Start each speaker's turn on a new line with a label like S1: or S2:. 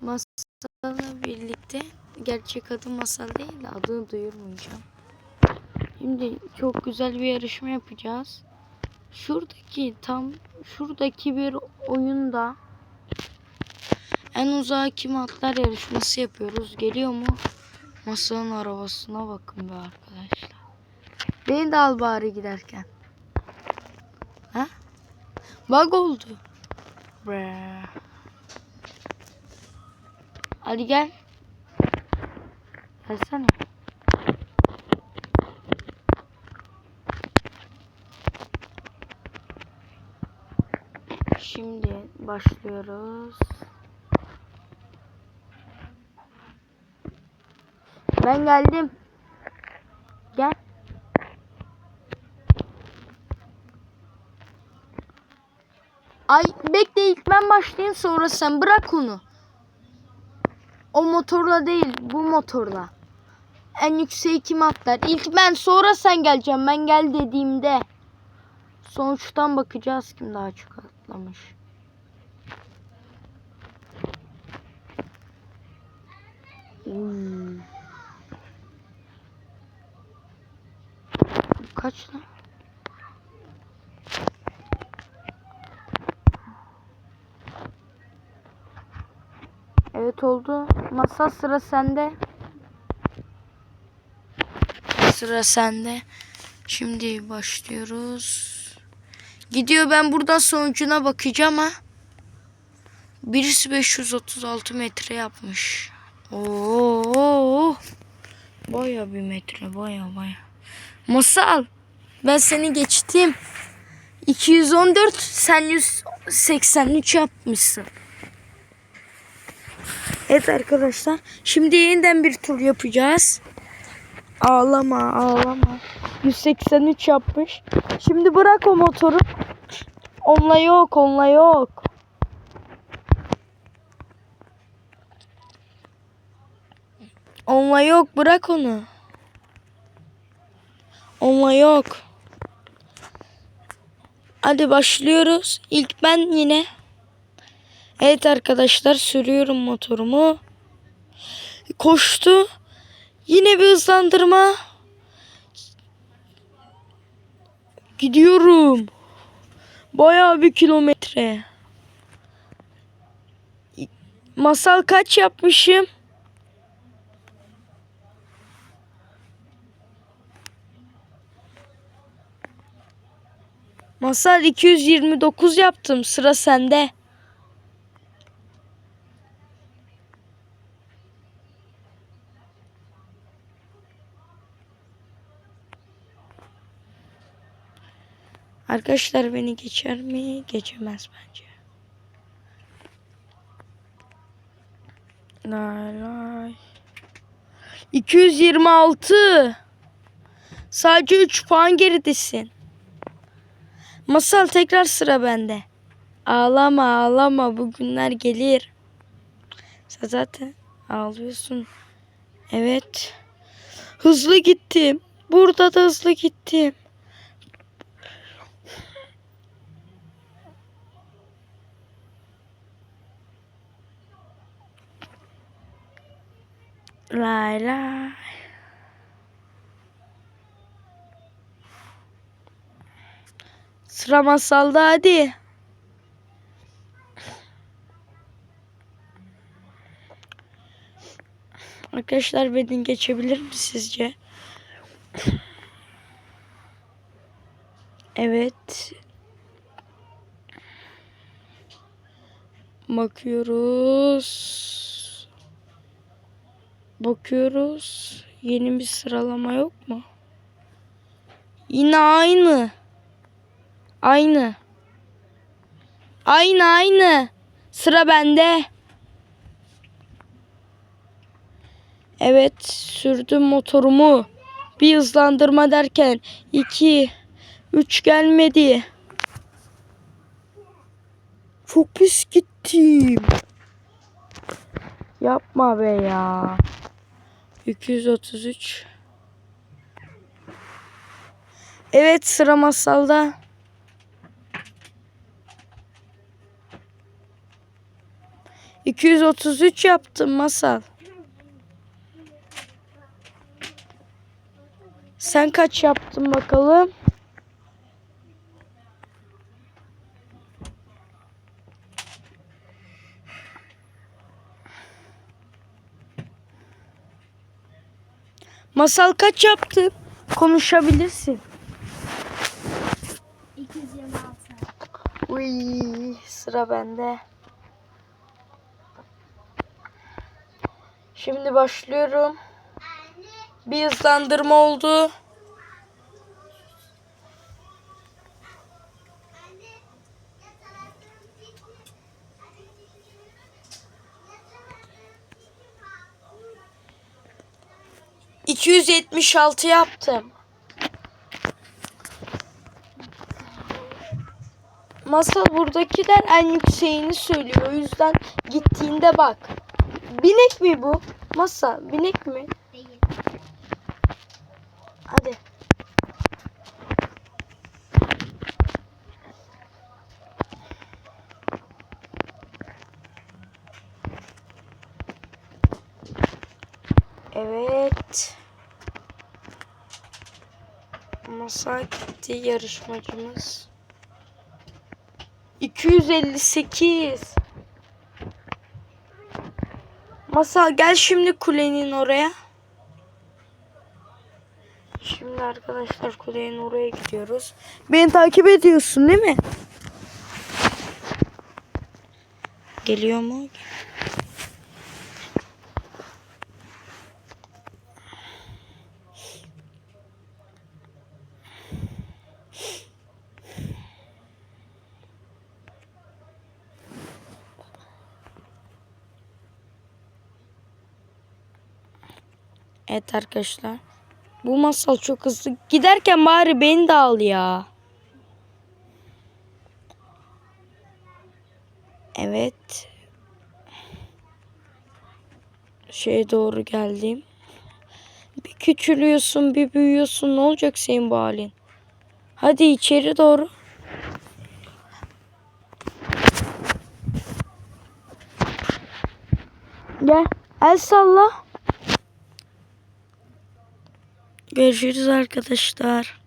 S1: Masal'la birlikte gerçek adı Masal değil de adını duyurmayacağım. Şimdi çok güzel bir yarışma yapacağız. Şuradaki tam şuradaki bir oyunda en uzağa kim atlar yarışması yapıyoruz. Geliyor mu? Masalın arabasına bakın be arkadaşlar. Beni de al bari giderken. Ha? Bug oldu. Bre. Hadi gel. Gelsene. Şimdi başlıyoruz. Ben geldim. Gel. Ay bekle ilk ben başlayayım sonra sen bırak onu. O motorla değil bu motorla. En yükseği kim atlar? İlk ben sonra sen geleceğim. Ben gel dediğimde. Sonuçtan bakacağız kim daha çok atlamış. Uy. Kaç lan? Evet oldu. Masa sıra sende. Sıra sende. Şimdi başlıyoruz. Gidiyor ben buradan sonucuna bakacağım ha. Birisi 536 metre yapmış. Oo. Baya bir metre baya baya. Masal ben seni geçtim. 214 sen 183 yapmışsın. Evet arkadaşlar. Şimdi yeniden bir tur yapacağız. Ağlama ağlama. 183 yapmış. Şimdi bırak o motoru. Onunla yok onunla yok. Onunla yok bırak onu. Onunla yok. Hadi başlıyoruz. İlk ben yine. Evet arkadaşlar sürüyorum motorumu. Koştu. Yine bir hızlandırma. Gidiyorum. Bayağı bir kilometre. Masal kaç yapmışım? Masal 229 yaptım. Sıra sende. Arkadaşlar beni geçer mi? Geçemez bence. Lay lay. 226. Sadece 3 puan geridesin. Masal tekrar sıra bende. Ağlama ağlama bu günler gelir. Sen zaten ağlıyorsun. Evet. Hızlı gittim. Burada da hızlı gittim. Lay. Sıra masalda hadi. Arkadaşlar beni geçebilir mi sizce? Evet. Bakıyoruz. Bakıyoruz. Yeni bir sıralama yok mu? Yine aynı. Aynı. Aynı aynı. Sıra bende. Evet sürdüm motorumu. Bir hızlandırma derken iki, üç gelmedi. Çok pis gittim. Yapma be ya. 233. Evet sıra masalda. 233 yaptım masal. Sen kaç yaptın bakalım? Masal kaç yaptın? Konuşabilirsin.
S2: 226.
S1: Uy, sıra bende. Şimdi başlıyorum. Bir hızlandırma oldu. İki yüz yetmiş altı yaptım. Masal buradakiler en yükseğini söylüyor. O yüzden gittiğinde bak. Binek mi bu? Masal binek mi?
S2: Değil.
S1: Hadi. Evet. Masa gitti yarışmacımız. 258. Masal gel şimdi kulenin oraya. Şimdi arkadaşlar kulenin oraya gidiyoruz. Beni takip ediyorsun değil mi? Geliyor mu? Evet arkadaşlar. Bu masal çok hızlı. Giderken bari beni de al ya. Evet. Şeye doğru geldim. Bir küçülüyorsun, bir büyüyorsun. Ne olacak senin bu halin? Hadi içeri doğru. Gel. El salla. Görüşürüz arkadaşlar.